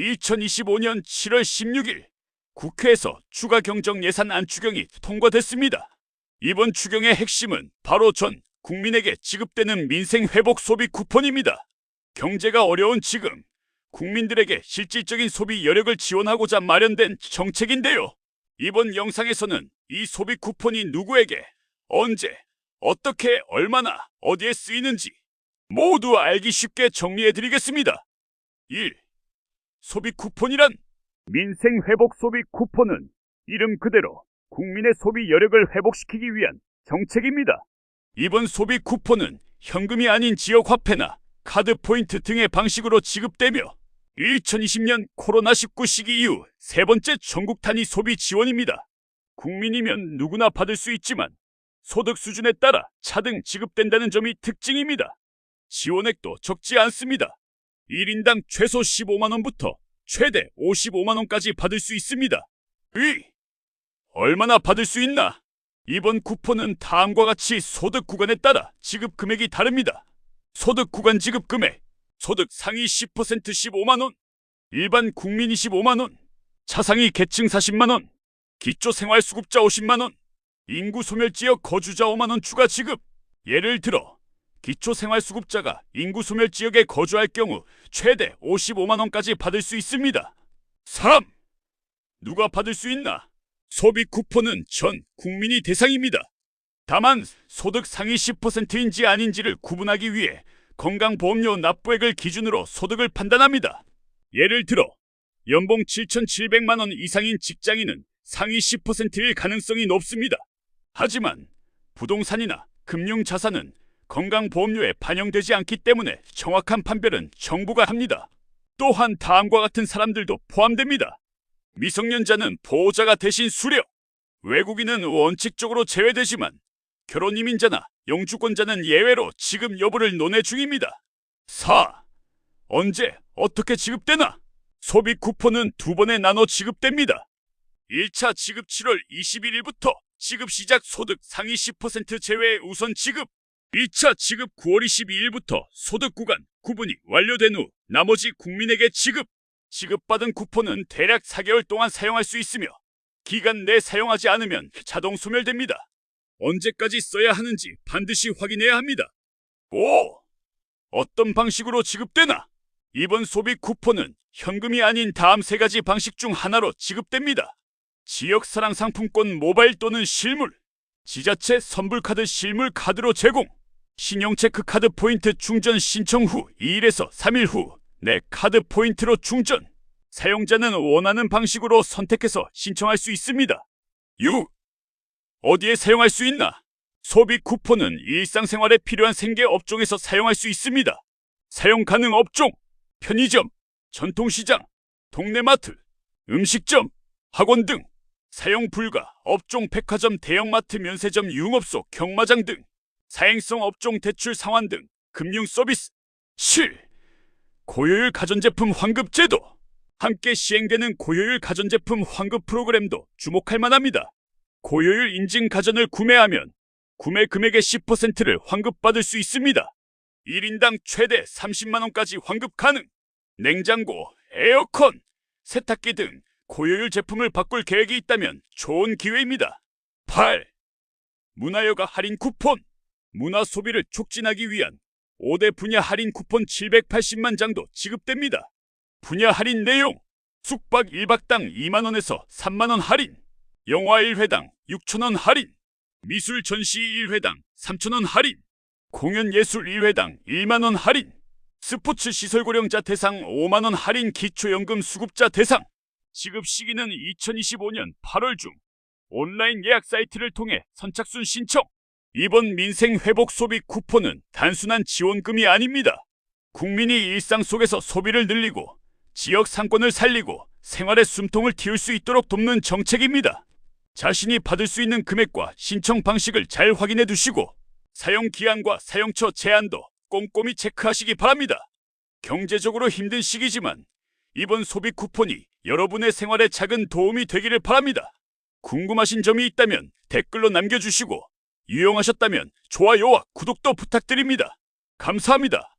2025년 7월 16일 국회에서 추가 경정 예산 안추경이 통과됐습니다. 이번 추경의 핵심은 바로 전 국민에게 지급되는 민생 회복 소비 쿠폰입니다. 경제가 어려운 지금 국민들에게 실질적인 소비 여력을 지원하고자 마련된 정책인데요. 이번 영상에서는 이 소비 쿠폰이 누구에게 언제 어떻게 얼마나 어디에 쓰이는지 모두 알기 쉽게 정리해 드리겠습니다. 1. 소비 쿠폰이란 민생 회복 소비 쿠폰은 이름 그대로 국민의 소비 여력을 회복시키기 위한 정책입니다. 이번 소비 쿠폰은 현금이 아닌 지역 화폐나 카드 포인트 등의 방식으로 지급되며 2020년 코로나19 시기 이후 세 번째 전국 단위 소비 지원입니다. 국민이면 누구나 받을 수 있지만 소득 수준에 따라 차등 지급된다는 점이 특징입니다. 지원액도 적지 않습니다. 1인당 최소 15만원부터 최대 55만원까지 받을 수 있습니다. 의! 얼마나 받을 수 있나? 이번 쿠폰은 다음과 같이 소득 구간에 따라 지급 금액이 다릅니다. 소득 구간 지급 금액, 소득 상위 10% 15만원, 일반 국민 25만원, 차상위 계층 40만원, 기초 생활수급자 50만원, 인구 소멸 지역 거주자 5만원 추가 지급. 예를 들어 기초생활수급자가 인구 소멸 지역에 거주할 경우 최대 55만원까지 받을 수 있습니다. 3. 누가 받을 수 있나? 소비 쿠폰은 전 국민이 대상입니다. 다만 소득 상위 10%인지 아닌지를 구분하기 위해 건강보험료 납부액을 기준으로 소득을 판단합니다. 예를 들어 연봉 7,700만 원 이상인 직장인은 상위 10%일 가능성이 높습니다. 하지만 부동산이나 금융자산은 건강보험료에 반영되지 않기 때문에 정확한 판별은 정부가 합니다. 또한 다음과 같은 사람들도 포함됩니다. 미성년자는 보호자가 대신 수령, 외국인은 원칙적으로 제외되지만 결혼 이민자나 영주권자는 예외로 지급 여부를 논의 중입니다. 4. 언제 어떻게 지급되나? 소비 쿠폰은 두 번에 나눠 지급됩니다. 1차 지급 7월 21일부터 지급 시작 소득 상위 10% 제외 우선 지급 2차 지급 9월 22일부터 소득 구간 구분이 완료된 후 나머지 국민에게 지급 지급받은 쿠폰은 대략 4개월 동안 사용할 수 있으며 기간 내 사용하지 않으면 자동 소멸됩니다. 언제까지 써야 하는지 반드시 확인해야 합니다. 5. 어떤 방식으로 지급되나? 이번 소비 쿠폰은 현금이 아닌 다음 세 가지 방식 중 하나로 지급됩니다. 지역 사랑 상품권 모바일 또는 실물, 지자체 선불카드 실물 카드로 제공, 신용체크 카드 포인트 충전 신청 후 2일에서 3일 후 내 카드 포인트로 충전. 사용자는 원하는 방식으로 선택해서 신청할 수 있습니다. 6. 어디에 사용할 수 있나? 소비 쿠폰은 일상생활에 필요한 생계 업종에서 사용할 수 있습니다. 사용 가능 업종, 편의점, 전통시장, 동네마트, 음식점, 학원 등 사용 불가 업종 백화점 대형마트 면세점 융업소 경마장 등 사행성 업종 대출 상환 등 금융 서비스 7. 고효율 가전제품 환급 제도 함께 시행되는 고효율 가전제품 환급 프로그램도 주목할 만합니다. 고효율 인증 가전을 구매하면 구매 금액의 10%를 환급받을 수 있습니다. 1인당 최대 30만원까지 환급 가능. 냉장고, 에어컨, 세탁기 등 고효율 제품을 바꿀 계획이 있다면 좋은 기회입니다. 8. 문화여가 할인 쿠폰. 문화 소비를 촉진하기 위한 5대 분야 할인 쿠폰 780만 장도 지급됩니다. 분야 할인 내용 숙박 1박당 2만원에서 3만원 할인 영화 1회당 6천원 할인 미술 전시 1회당 3천원 할인 공연 예술 1회당 1만원 할인 스포츠 시설 고령자 대상 5만원 할인 기초연금 수급자 대상. 지급 시기는 2025년 8월 중. 온라인 예약 사이트를 통해 선착순 신청 이번 민생 회복 소비 쿠폰은 단순한 지원금이 아닙니다. 국민이 일상 속에서 소비를 늘리고 지역 상권을 살리고 생활의 숨통을 틔울 수 있도록 돕는 정책입니다. 자신이 받을 수 있는 금액과 신청 방식을 잘 확인해 두시고 사용 기한과 사용처 제한도 꼼꼼히 체크하시기 바랍니다. 경제적으로 힘든 시기지만 이번 소비 쿠폰이 여러분의 생활에 작은 도움이 되기를 바랍니다. 궁금하신 점이 있다면 댓글로 남겨주시고 유용하셨다면 좋아요와 구독도 부탁드립니다. 감사합니다.